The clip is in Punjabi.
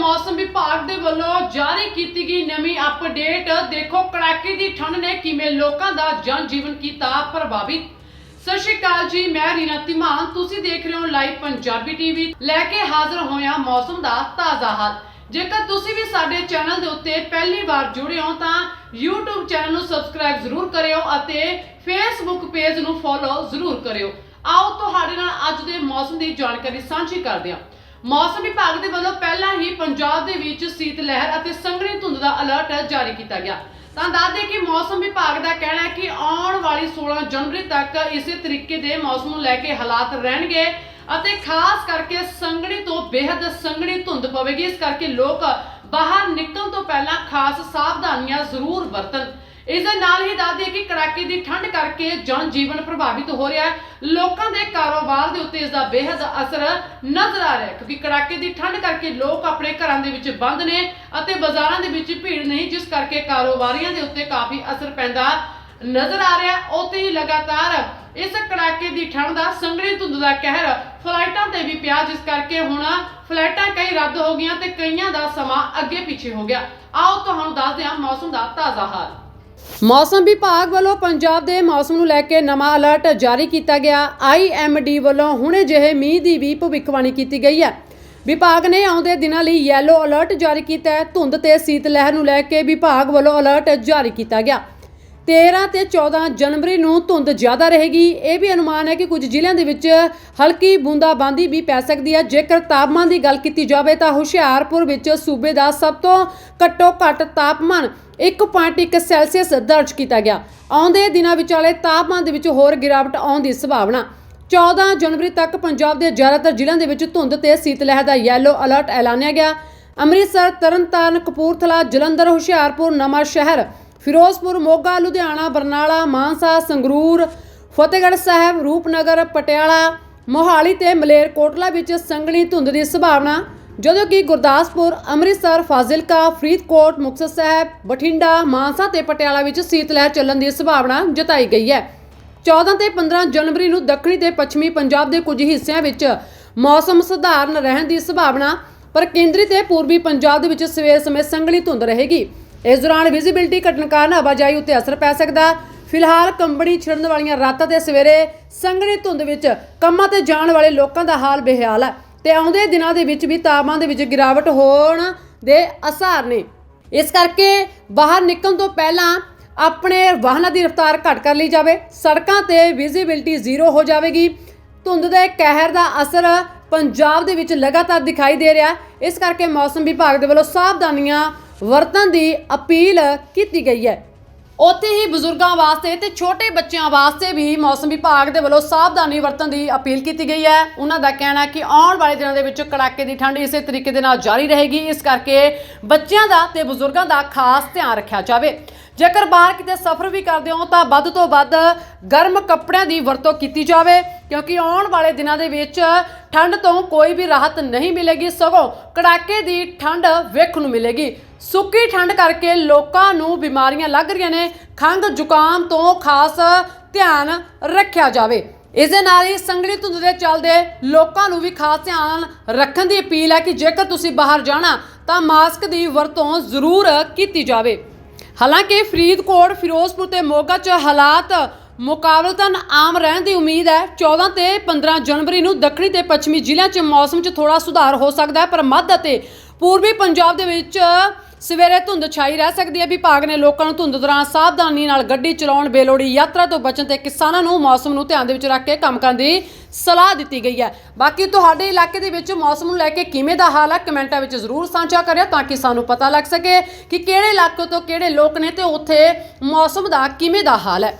ਮੌਸਮ ਵਿਭਾਗ ਦੇ ਵੱਲੋਂ ਜਾਰੀ ਕੀਤੀ ਗਈ ਨਵੀਂ ਅਪਡੇਟ ਦੇਖੋ, ਕੜਾਕੇ ਦੀ ਠੰਡ ਨੇ ਕਿਵੇਂ ਲੋਕਾਂ ਦਾ ਜਨ ਜੀਵਨ ਕੀਤਾ ਪ੍ਰਭਾਵਿਤ। ਸਤਿ ਸ਼੍ਰੀ ਅਕਾਲ ਜੀ, ਮੈਂ ਰੀਨਾ ਧੀਮਾਨ। ਤੁਸੀਂ ਦੇਖ ਰਹੇ ਹੋ ਲਾਈਵ ਪੰਜਾਬੀ ਟੀਵੀ। ਲੈ ਕੇ ਹਾਜ਼ਰ ਹੋਇਆ ਮੌਸਮ ਦਾ ਤਾਜ਼ਾ ਹਾਲ। ਜੇਕਰ ਤੁਸੀਂ ਵੀ ਸਾਡੇ ਚੈਨਲ ਦੇ ਉੱਤੇ ਪਹਿਲੀ ਵਾਰ ਜੁੜੇ ਹੋ, ਤਾਂ YouTube ਚੈਨਲ ਨੂੰ ਸਬਸਕ੍ਰਾਈਬ ਜ਼ਰੂਰ ਕਰਿਓ ਅਤੇ Facebook ਪੇਜ ਨੂੰ ਫੋਲੋ ਜ਼ਰੂਰ ਕਰਿਓ। ਆਓ, ਤੁਹਾਡੇ ਨਾਲ ਅੱਜ ਦੇ ਮੌਸਮ ਦੀ ਜਾਣਕਾਰੀ ਸਾਂਝੀ ਕਰਦੇ ਹਾਂ। ਮੌਸਮ ਵਿਭਾਗ ਦੇ ਵੱਲੋਂ ਪਹਿਲਾਂ ਹੀ ਪੰਜਾਬ ਦੇ ਵਿੱਚ ਸੀਤ ਲਹਿਰ ਅਤੇ ਸੰਘਣੀ ਧੁੰਦ ਦਾ ਅਲਰਟ ਜਾਰੀ ਕੀਤਾ ਗਿਆ। ਤਾਂ ਦੱਸਦੇ ਕਿ ਮੌਸਮ ਵਿਭਾਗ ਦਾ ਕਹਿਣਾ ਹੈ ਕਿ ਆਉਣ ਵਾਲੀ 16 ਜਨਵਰੀ ਤੱਕ ਇਸੇ ਤਰੀਕੇ ਦੇ ਮੌਸਮ ਨੂੰ ਲੈ ਕੇ ਹਾਲਾਤ ਰਹਿਣਗੇ ਅਤੇ ਖਾਸ ਕਰਕੇ ਸੰਘਣੀ ਤੋਂ ਬੇहद ਸੰਘਣੀ ਧੁੰਦ ਪਵੇਗੀ। ਇਸ ਕਰਕੇ ਲੋਕ ਬਾਹਰ ਨਿਕਲਣ ਤੋਂ ਪਹਿਲਾਂ ਖਾਸ ਸਾਵਧਾਨੀਆਂ ਜ਼ਰੂਰ ਵਰਤਣ। ਇਸ ਦੇ ਨਾਲ ਹੀ ਦੱਸਦੇ ਕਿ ਕੜਾਕੇ ਦੀ ਠੰਡ ਕਰਕੇ ਜਨ ਜੀਵਨ ਪ੍ਰਭਾਵਿਤ ਹੋ ਰਿਹਾ ਹੈ। ਲੋਕਾਂ ਦੇ ਕਾਰੋਬਾਰ ਦੇ ਉੱਤੇ ਇਸ ਦਾ ਬੇहद ਅਸਰ ਨਜ਼ਰ ਆ ਰਿਹਾ ਹੈ, ਕਿਉਂਕਿ ਕੜਾਕੇ ਦੀ ਠੰਡ ਕਰਕੇ ਲੋਕ ਆਪਣੇ ਘਰਾਂ ਦੇ ਵਿੱਚ ਬੰਦ ਨੇ ਅਤੇ ਬਾਜ਼ਾਰਾਂ ਦੇ ਵਿੱਚ ਭੀੜ ਨਹੀਂ, ਜਿਸ ਕਰਕੇ ਕਾਰੋਬਾਰੀਆਂ ਦੇ ਉੱਤੇ ਕਾਫੀ ਅਸਰ ਪੈਂਦਾ ਨਜ਼ਰ ਆ ਰਿਹਾ ਉੱਥੇ ਹੀ ਲਗਾਤਾਰ ਇਸ ਕੜਾਕੇ ਦੀ ਠੰਡ ਦਾ ਸੰਘਣੀ ਧੁੰਦ ਦਾ ਕਹਿਰ ਫਲਾਈਟਾਂ ਤੇ ਵੀ ਪਿਆ, ਜਿਸ ਕਰਕੇ ਹੁਣ ਫਲਾਈਟਾਂ ਕਈ ਰੱਦ ਹੋ ਗਈਆਂ ਤੇ ਕਈਆਂ ਦਾ ਸਮਾਂ ਅੱਗੇ ਪਿੱਛੇ ਹੋ ਗਿਆ। ਆਓ ਤੁਹਾਨੂੰ ਦੱਸਦੇ ਹਾਂ ਮੌਸਮ ਦਾ ਤਾਜ਼ਾ ਹਾਲ। ਮੌਸਮ ਵਿਭਾਗ ਵੱਲੋਂ ਪੰਜਾਬ ਦੇ ਮੌਸਮ ਨੂੰ ਲੈ ਕੇ ਨਵਾਂ ਅਲਰਟ ਜਾਰੀ ਕੀਤਾ ਗਿਆ। ਆਈਐਮਡੀ ਵੱਲੋਂ ਹੁਣੇ ਜਿਹੇ ਮੀਂਹ ਦੀ ਵੀ ਭਵਿੱਖਬਾਣੀ ਕੀਤੀ ਗਈ ਹੈ। ਵਿਭਾਗ ਨੇ ਆਉਂਦੇ ਦਿਨਾਂ ਲਈ ਯੈਲੋ ਅਲਰਟ ਜਾਰੀ ਕੀਤਾ ਹੈ। ਧੁੰਦ ਤੇ ਸੀਤ ਲਹਿਰ ਨੂੰ ਲੈ ਕੇ ਵਿਭਾਗ ਵੱਲੋਂ ਅਲਰਟ ਜਾਰੀ ਕੀਤਾ ਗਿਆ। 13 ਤੇ 14 ਜਨਵਰੀ ਨੂੰ ਧੁੰਦ ਜ਼ਿਆਦਾ ਰਹੇਗੀ। ਇਹ ਵੀ ਅਨੁਮਾਨ ਹੈ ਕਿ ਕੁਝ ਜ਼ਿਲ੍ਹਿਆਂ ਦੇ ਵਿੱਚ ਹਲਕੀ ਬੂੰਦਾਬਾਂਦੀ ਵੀ ਪੈ ਸਕਦੀ ਹੈ। ਜੇਕਰ ਤਾਪਮਾਨ ਦੀ ਗੱਲ ਕੀਤੀ ਜਾਵੇ ਤਾਂ ਹੁਸ਼ਿਆਰਪੁਰ ਵਿੱਚ ਸੂਬੇ ਦਾ ਸਭ ਤੋਂ ਘੱਟੋ ਘੱਟ ਤਾਪਮਾਨ 1.1 ਸੈਲਸੀਅਸ ਦਰਜ ਕੀਤਾ ਗਿਆ। ਆਉਂਦੇ ਦਿਨਾਂ ਵਿਚਾਲੇ ਤਾਪਮਾਨ ਦੇ ਵਿੱਚ ਹੋਰ ਗਿਰਾਵਟ ਆਉਣ ਦੀ ਸੰਭਾਵਨਾ। 14 ਜਨਵਰੀ ਤੱਕ ਪੰਜਾਬ ਦੇ ਜ਼ਿਆਦਾਤਰ ਜ਼ਿਲ੍ਹਿਆਂ ਦੇ ਵਿੱਚ ਧੁੰਦ ਤੇ ਸੀਤ ਲਹਿਰ ਦਾ ਯੈਲੋ ਅਲਰਟ ਐਲਾਨਿਆ ਗਿਆ। ਅੰਮ੍ਰਿਤਸਰ, ਤਰਨਤਾਰਨ, ਕਪੂਰਥਲਾ, ਜਲੰਧਰ, ਹੁਸ਼ਿਆਰਪੁਰ ਨਵਾਂ ਸ਼ਹਿਰ ਫਿਰੋਜ਼ਪੁਰ, ਮੋਗਾ, ਲੁਧਿਆਣਾ, ਬਰਨਾਲਾ, ਮਾਨਸਾ, ਸੰਗਰੂਰ, ਫਤਿਹਗੜ੍ਹ ਸਾਹਿਬ, ਰੂਪਨਗਰ, ਪਟਿਆਲਾ, ਮੋਹਾਲੀ ਤੇ ਮਲੇਰਕੋਟਲਾ ਵਿੱਚ ਸੰਘਣੀ ਧੁੰਦ ਦੀ ਸੰਭਾਵਨਾ, ਜਦੋਂ ਕਿ ਗੁਰਦਾਸਪੁਰ, ਅੰਮ੍ਰਿਤਸਰ, ਫਾਜ਼ਿਲਕਾ, ਫਰੀਦਕੋਟ, ਮੁਕਤਸਰ ਸਾਹਿਬ, ਬਠਿੰਡਾ, ਮਾਨਸਾ ਤੇ ਪਟਿਆਲਾ ਵਿੱਚ ਸੀਤ ਲਹਿਰ ਚੱਲਣ ਦੀ ਸੰਭਾਵਨਾ ਜਤਾਈ ਗਈ ਹੈ। 14 ਤੇ 15 ਜਨਵਰੀ ਨੂੰ ਦੱਖਣੀ ਤੇ ਪੱਛਮੀ ਪੰਜਾਬ ਦੇ ਕੁਝ ਹਿੱਸਿਆਂ ਵਿੱਚ ਮੌਸਮ ਸਧਾਰਨ ਰਹਿਣ ਦੀ ਸੰਭਾਵਨਾ, ਪਰ ਕੇਂਦਰੀ ਤੇ ਪੂਰਬੀ ਪੰਜਾਬ ਦੇ ਵਿੱਚ ਸਵੇਰ ਸਮੇਂ ਸੰਘਣੀ ਧੁੰਦ ਰਹੇਗੀ। ਇਸ ਦੌਰਾਨ ਵਿਜ਼ਿਬਿਲਟੀ ਘਟਣ ਕਾਰਨ ਆਵਾਜਾਈ ਉੱਤੇ ਅਸਰ ਪੈ ਸਕਦਾ। ਫਿਲਹਾਲ ਕੰਬਣੀ ਛਿੜਨ ਵਾਲੀਆਂ ਰਾਤਾਂ ਤੇ ਸਵੇਰੇ ਸੰਘਣੀ ਧੁੰਦ ਵਿੱਚ ਕੰਮਾਂ ਤੇ ਜਾਣ ਵਾਲੇ ਲੋਕਾਂ ਦਾ ਹਾਲ ਬੇਹਾਲ ਹੈ ਤੇ ਆਉਂਦੇ ਦਿਨਾਂ ਦੇ ਵਿੱਚ ਵੀ ਤਾਪਮਾਨ ਦੇ ਵਿੱਚ ਗਿਰਾਵਟ ਹੋਣ ਦੇ ਅਸਾਰ ਨੇ। ਇਸ ਕਰਕੇ ਬਾਹਰ ਨਿਕਲਣ ਤੋਂ ਪਹਿਲਾਂ ਆਪਣੇ ਵਾਹਨਾਂ ਦੀ ਰਫ਼ਤਾਰ ਘੱਟ ਕਰ ਲਈ ਜਾਵੇ। ਸੜਕਾਂ ਤੇ ਵਿਜ਼ਿਬਿਲਟੀ ਜ਼ੀਰੋ ਹੋ ਜਾਵੇਗੀ। ਧੁੰਦ ਦੇ ਕਹਿਰ ਦਾ ਅਸਰ ਪੰਜਾਬ ਦੇ ਵਿੱਚ ਲਗਾਤਾਰ ਦਿਖਾਈ ਦੇ ਰਿਹਾ। ਇਸ ਕਰਕੇ ਮੌਸਮ ਵਿਭਾਗ ਦੇ ਵੱਲੋਂ ਸਾਵਧਾਨੀਆਂ ਵਰਤਣ ਦੀ ਅਪੀਲ ਕੀਤੀ ਗਈ ਹੈ। ਉੱਥੇ ਹੀ ਬਜ਼ੁਰਗਾਂ ਵਾਸਤੇ ਤੇ ਛੋਟੇ ਬੱਚਿਆਂ ਵਾਸਤੇ ਵੀ ਮੌਸਮ ਵਿਭਾਗ ਦੇ ਵੱਲੋਂ ਸਾਵਧਾਨੀ ਵਰਤਣ ਦੀ ਅਪੀਲ ਕੀਤੀ ਗਈ ਹੈ। ਉਹਨਾਂ ਦਾ ਕਹਿਣਾ ਹੈ ਕਿ ਆਉਣ ਵਾਲੇ ਦਿਨਾਂ ਦੇ ਵਿੱਚ ਕੜਾਕੇ ਦੀ ਠੰਡ ਇਸੇ ਤਰੀਕੇ ਦੇ ਨਾਲ ਜਾਰੀ ਰਹੇਗੀ। ਇਸ ਕਰਕੇ ਬੱਚਿਆਂ ਦਾ ਤੇ ਬਜ਼ੁਰਗਾਂ ਦਾ ਖਾਸ ਧਿਆਨ ਰੱਖਿਆ ਜਾਵੇ। ਜੇਕਰ ਬਾਹਰ ਕਿਤੇ ਸਫ਼ਰ ਵੀ ਕਰਦੇ ਹੋ ਤਾਂ ਵੱਧ ਤੋਂ ਵੱਧ ਗਰਮ ਕੱਪੜਿਆਂ ਦੀ ਵਰਤੋਂ ਕੀਤੀ ਜਾਵੇ, ਕਿਉਂਕਿ ਆਉਣ ਵਾਲੇ ਦਿਨਾਂ ਦੇ ਵਿੱਚ ਠੰਡ ਤੋਂ ਕੋਈ ਵੀ ਰਾਹਤ ਨਹੀਂ ਮਿਲੇਗੀ, ਸਗੋਂ ਕੜਾਕੇ ਦੀ ਠੰਡ ਵੇਖਣ ਨੂੰ ਮਿਲੇਗੀ। ਸੁੱਕੀ ਠੰਡ ਕਰਕੇ ਲੋਕਾਂ ਨੂੰ ਬਿਮਾਰੀਆਂ ਲੱਗ ਰਹੀਆਂ ਨੇ, ਖੰਘ ਜ਼ੁਕਾਮ ਤੋਂ ਖਾਸ ਧਿਆਨ ਰੱਖਿਆ ਜਾਵੇ। ਇਸ ਦੇ ਨਾਲ ਹੀ ਸੰਗਲੀ ਧੁੰਦ ਦੇ ਚੱਲਦੇ ਲੋਕਾਂ ਨੂੰ ਵੀ ਖਾਸ ਧਿਆਨ ਰੱਖਣ ਦੀ ਅਪੀਲ ਹੈ ਕਿ ਜੇਕਰ ਤੁਸੀਂ ਬਾਹਰ ਜਾਣਾ ਤਾਂ ਮਾਸਕ ਦੀ ਵਰਤੋਂ ਜ਼ਰੂਰ ਕੀਤੀ ਜਾਵੇ। ਹਾਲਾਂਕਿ ਫਰੀਦਕੋਟ, ਫਿਰੋਜ਼ਪੁਰ ਤੇ ਮੋਗਾ 'ਚ ਹਾਲਾਤ ਮੁਕਾਬਲਤਨ ਆਮ ਰਹਿਣ ਦੀ ਉਮੀਦ ਹੈ। 14 ਤੇ 15 ਜਨਵਰੀ ਨੂੰ ਦੱਖਣੀ ਤੇ ਪੱਛਮੀ ਜ਼ਿਲ੍ਹਿਆਂ 'ਚ ਮੌਸਮ 'ਚ ਥੋੜਾ ਸੁਧਾਰ ਹੋ ਸਕਦਾ ਹੈ, ਪਰ ਮੱਧ ਅਤੇ ਪੂਰਬੀ ਪੰਜਾਬ ਦੇ ਵਿੱਚ ਸਵੇਰੇ ਧੁੰਦ ਛਾਈ ਰਹਿ ਸਕਦੀ ਹੈ। ਵਿਭਾਗ ਨੇ ਲੋਕਾਂ ਨੂੰ ਧੁੰਦ ਦੌਰਾਨ ਸਾਵਧਾਨੀ ਨਾਲ ਗੱਡੀ ਚਲਾਉਣ, ਬੇਲੋੜੀ ਯਾਤਰਾ ਤੋਂ ਬਚਣ ਤੇ ਕਿਸਾਨਾਂ ਨੂੰ ਮੌਸਮ ਨੂੰ ਧਿਆਨ ਦੇ ਵਿੱਚ ਰੱਖ ਕੇ ਕੰਮ ਕਰਨ ਦੀ ਸਲਾਹ ਦਿੱਤੀ ਗਈ ਹੈ। ਬਾਕੀ ਤੁਹਾਡੇ ਇਲਾਕੇ ਦੇ ਵਿੱਚ ਮੌਸਮ ਨੂੰ ਲੈ ਕੇ ਕਿਵੇਂ ਦਾ ਹਾਲ ਹੈ ਕਮੈਂਟਾਂ ਵਿੱਚ ਜ਼ਰੂਰ ਸਾਂਝਾ ਕਰਿਓ ਤਾਂ ਕਿ ਸਾਨੂੰ ਪਤਾ ਲੱਗ ਸਕੇ ਕਿ ਕਿਹੜੇ ਇਲਾਕੇ ਤੋਂ ਕਿਹੜੇ ਲੋਕ ਨੇ ਤੇ ਉੱਥੇ ਮੌਸਮ ਦਾ ਕਿਵੇਂ ਦਾ ਹਾਲ ਹੈ।